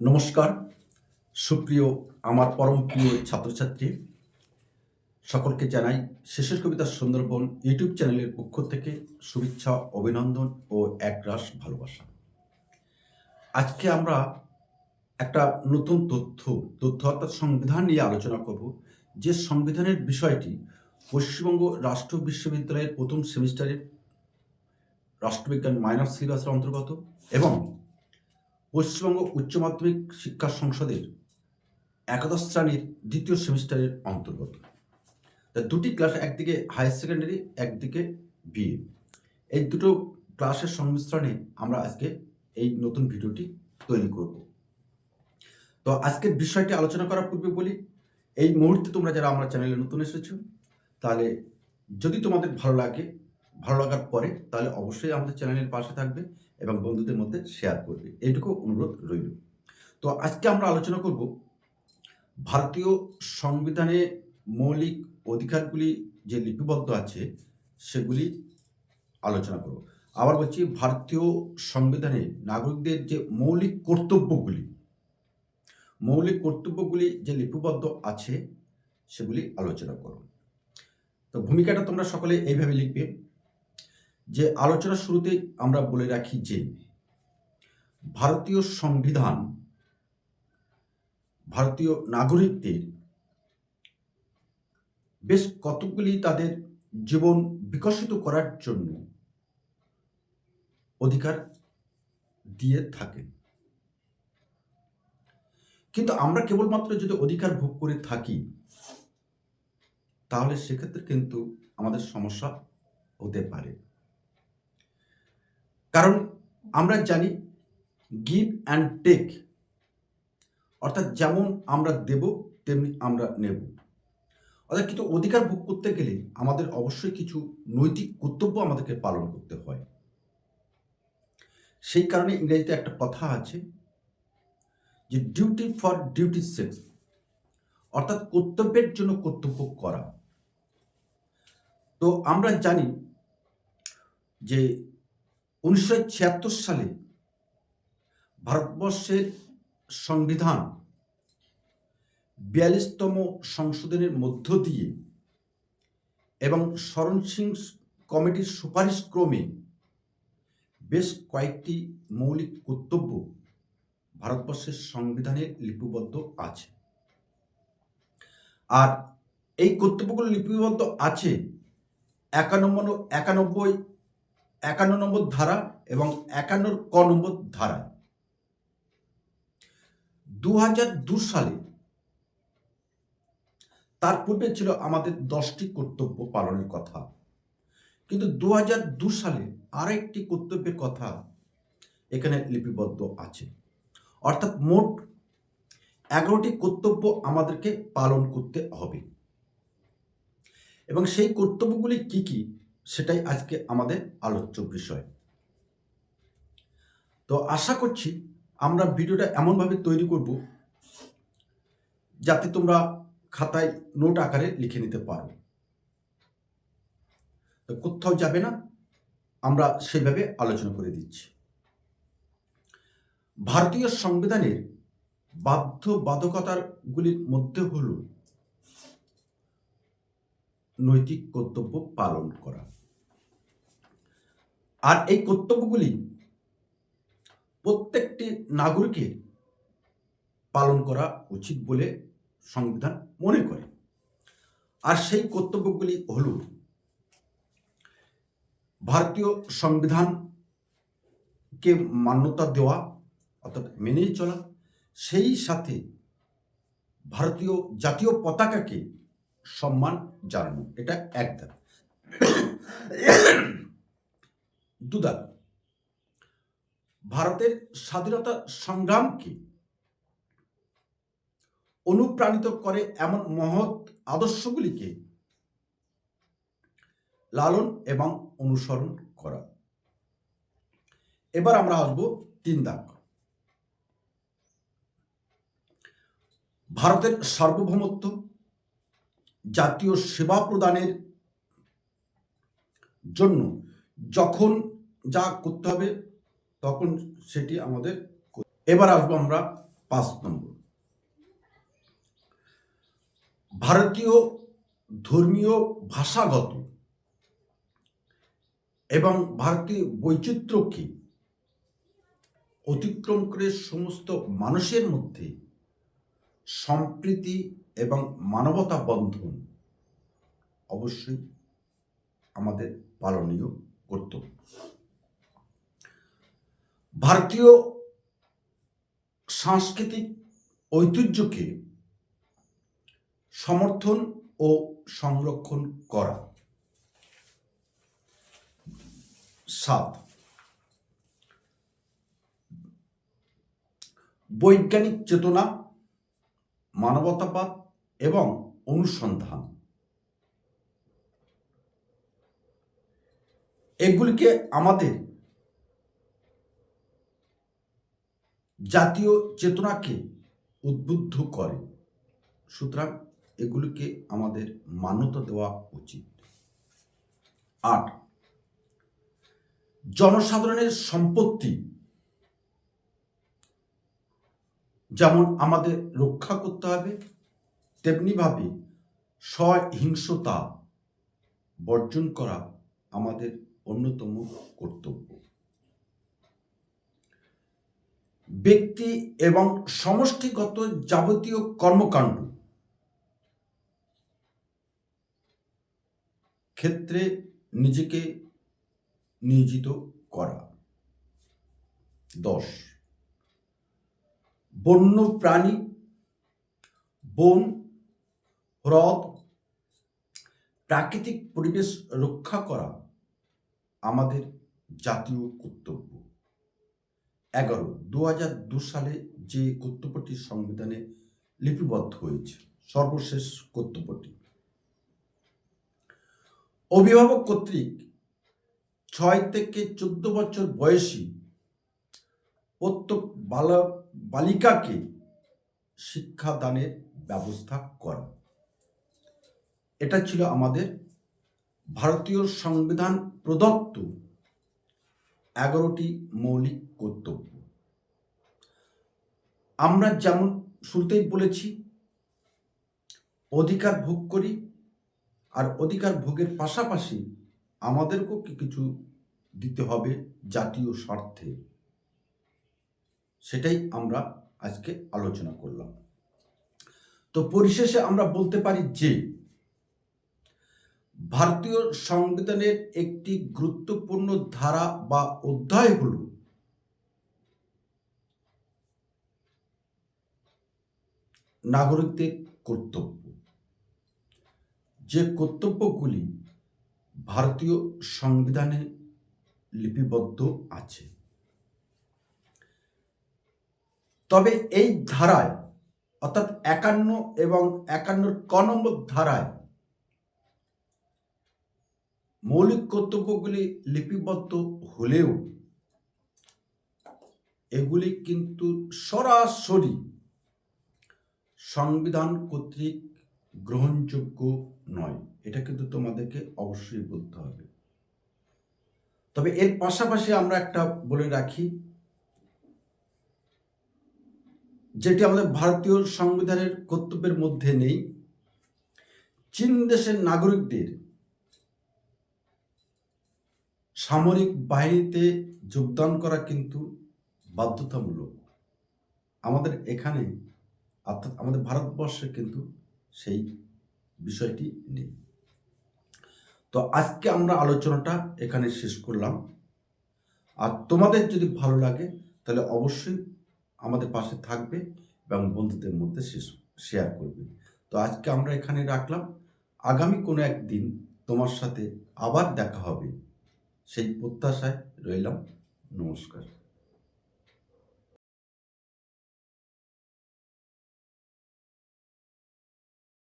নমস্কার, সুপ্রিয় আমার পরম প্রিয় ছাত্রছাত্রী, সকলকে জানাই শেষের কবিতা সুন্দরবন ইউটিউব চ্যানেলের পক্ষ থেকে শুভেচ্ছা, অভিনন্দন ও একরাশ ভালোবাসা। আজকে আমরা একটা নতুন তথ্য তথ্য অর্থাৎ সংবিধান নিয়ে আলোচনা করব, যে সংবিধানের বিষয়টি পশ্চিমবঙ্গ রাষ্ট্র বিশ্ববিদ্যালয়ের প্রথম সেমিস্টারের রাষ্ট্রবিজ্ঞান মাইনর সিলেবাসের অন্তর্গত এবং পশ্চিমবঙ্গ উচ্চ মাধ্যমিক শিক্ষা সংসদের একাদশ শ্রেণির দ্বিতীয় সেমিস্টারের অন্তর্গত। দুটি ক্লাস একদিকে হায়ার সেকেন্ডারি একদিকে বিএ এই দুটো ক্লাসের সংমিশ্রণে আমরা আজকে এই নতুন ভিডিওটি তৈরি করব। তো আজকের বিষয়টি আলোচনা করার পূর্বে বলি, এই মুহূর্তে তোমরা যারা আমার চ্যানেলে নতুন এসেছ, তাহলে যদি তোমাদের ভালো লাগে, ভালো লাগার পরে তাহলে অবশ্যই আমাদের চ্যানেলের পাশে থাকবে এবং বন্ধুদের মধ্যে শেয়ার করবে। এইটুকু অনুরোধ রইল। তো আজকে আমরা আলোচনা করব ভারতীয় সংবিধানে মৌলিক অধিকারগুলি যে লিপিবদ্ধ আছে, সেগুলি আলোচনা করব। আবার বলছি, ভারতীয় সংবিধানে নাগরিকদের যে মৌলিক কর্তব্যগুলি মৌলিক কর্তব্যগুলি যে লিপিবদ্ধ আছে, সেগুলি আলোচনা করব। তো ভূমিকাটা তোমরা সকলে এইভাবে লিখবে। যে আলোচনার শুরুতেই আমরা বলে রাখি যে, ভারতীয় সংবিধান ভারতীয় নাগরিকদের বেশ কতগুলি তাদের জীবন বিকশিত করার জন্য অধিকার দিয়ে থাকে কিন্তু আমরা কেবলমাত্র যদি অধিকার ভোগ করে থাকি, তাহলে সেক্ষেত্রে কিন্তু আমাদের সমস্যা হতে পারে। কারণ আমরা জানি গিভ অ্যান্ড টেক অর্থাৎ যেমন আমরা দেব, তেমনি আমরা নেব। অর্থাৎ কিন্তু অধিকার ভোগ করতে গেলে আমাদের অবশ্যই কিছু নৈতিক কর্তব্য আমাদেরকে পালন করতে হয়। সেই কারণে ইংরেজিতে একটা কথা আছে যে ডিউটি ফর ডিউটি সেক্স অর্থাৎ কর্তব্যের জন্য কর্তব্য করা। তো আমরা জানি যে উনিশশো ছিয়াত্তর সালে ভারতবর্ষের সংবিধান বিয়াল্লিশতম সংশোধনের মধ্য দিয়ে এবং শরণ সিং কমিটির সুপারিশ ক্রমে বেশ কয়েকটি মৌলিক কর্তব্য ভারতবর্ষের সংবিধানে লিপিবদ্ধ আছে। আর এই কর্তব্যগুলো লিপিবদ্ধ আছে একানব্বই একানব্বই একান্ন নম্বর ধারা এবং একান্নর ক নম্বর ধারা। দু হাজার দু সালে তার পূর্বে ছিল আমাদের দশটি কর্তব্য পালনের কথা। কিন্তু দু হাজার দু সালে আরেকটি কর্তব্যের কথা এখানে লিপিবদ্ধ আছে। অর্থাৎ মোট এগারোটি কর্তব্য আমাদেরকে পালন করতে হবে। এবং সেই কর্তব্যগুলি কি কি? সেটাই আজকে আমাদের আলোচ্য বিষয়। তো আশা করছি আমরা ভিডিওটা এমনভাবে তৈরি করব যাতে তোমরা খাতায় নোট আকারে লিখে নিতে পারো। তো কোথাও যাবে না, আমরা সেইভাবে আলোচনা করে দিচ্ছি। ভারতীয় সংবিধানের বাধ্যবাধকতাগুলির মধ্যে হল নৈতিক কর্তব্য পালন করা। আর এই কর্তব্যগুলি প্রত্যেকটি নাগরিকের পালন করা উচিত বলে সংবিধান মনে করে। আর সেই কর্তব্যগুলি হল ভারতীয় সংবিধানকে মান্যতা দেওয়া, অর্থাৎ মেনেই চলা, সেই সাথে ভারতীয় জাতীয় পতাকাকে সম্মান জানানো, এটা এক দুদার ভারতের স্বাধীনতা সংগ্রামকে অনুপ্রাণিত করে এমন মহৎ আদর্শগুলিকে লালন এবং অনুসরণ করা। এবার আমরা আসব তিন দাগ। ভারতের সার্বভৌমত্ব, জাতীয় সেবা প্রদানের জন্য যখন যা করতে হবে, তখন সেটি আমাদের এবার আসব আমরা পাঁচ নম্বর। ভারতীয় ধর্মীয় ভাষাগত এবং ভারতীয় বৈচিত্র্যকে অতিক্রম করে সমস্ত মানুষের মধ্যে সম্প্রীতি এবং মানবতা বন্ধন অবশ্যই আমাদের পালনীয়। কর্তব্য ভারতীয় সাংস্কৃতিক ঐতিহ্যকে সমর্থন ও সংরক্ষণ করা। সাত বৈজ্ঞানিক চেতনা মানবতাবাদ এবং অনুসন্ধান। এগুলিকে আমাদের জাতীয় চেতনাকে উদ্বুদ্ধ করে। সুতরাং এগুলিকে আমাদের মান্যতা দেওয়া উচিত। আট, জনসাধারণের সম্পত্তি, যেমন আমাদের রক্ষা করতে হবে, তেমনিভাবে সহিংসতা বর্জন করা আমাদের অন্যতম কর্তব্য। ব্যক্তি এবং সমষ্টিগত যাবতীয় কর্মকাণ্ড। ক্ষেত্রে নিজেকে নিয়োজিত করা। দশ। বন্য প্রাণী, বন, হ্রদ, প্রাকৃতিক পরিবেশ রক্ষা করা। আমাদের জাতীয় কর্তব্য। এগারো দু হাজার দু সালে যে কর্তব্যটি সংবিধানে লিপিবদ্ধ হয়েছে, সর্বশেষ কর্তব্যটি। অভিভাবক কর্তৃক ছয় থেকে চোদ্দ বছর বয়সী প্রত্যেক বালা, বালিকাকে শিক্ষাদানের ব্যবস্থা করা। এটা ছিল আমাদের ভারতীয় সংবিধান প্রদত্ত এগারোটি মৌলিক কর্তব্য। আমরা যেমন শুরুতেই বলেছি, অধিকার ভোগ করি আর অধিকার ভোগের পাশাপাশি আমাদেরকেও কি কিছু দিতে হবে জাতীয় স্বার্থে? সেটাই আমরা আজকে আলোচনা করলাম। তো পরিশেষে আমরা বলতে পারি যে ভারতীয় সংবিধানের একটি গুরুত্বপূর্ণ ধারা বা অধ্যায় হল নাগরিকদের কর্তব্য। যে কর্তব্যগুলি ভারতীয় সংবিধানে লিপিবদ্ধ আছে। তবে এই ধারায় অর্থাৎ একান্ন এবং একান্নর ক নম্বর ধারায় মৌলিক কর্তব্যগুলি লিপিবদ্ধ হলেও এগুলি কিন্তু সরাসরি সংবিধান কর্তৃক গ্রহণযোগ্য নয়। এটা কিন্তু তোমাদেরকে অবশ্যই বলতে হবে। তবে এর পাশাপাশি আমরা একটা বলে রাখি, যেটি আমাদের ভারতীয় সংবিধানের কর্তব্যের মধ্যে নেই। চীন দেশের নাগরিকদের সামরিক বাহিনীতে যোগদান করা কিন্তু বাধ্যতামূলক। আমাদের এখানে, অর্থাৎ আমাদের ভারতবর্ষে কিন্তু সেই বিষয়টি নেই। তো আজকে আমরা আলোচনাটা এখানে শেষ করলাম। আর তোমাদের যদি ভালো লাগে, তাহলে অবশ্যই আমাদের পাশে থাকবে এবং বন্ধুদের মধ্যে শেয়ার করবে। তো আজকে আমরা এখানে রাখলাম। আগামী কোনো একদিন তোমার সাথে আবার দেখা হবে। সেই প্রত্যাশায় রইলাম। নমস্কার।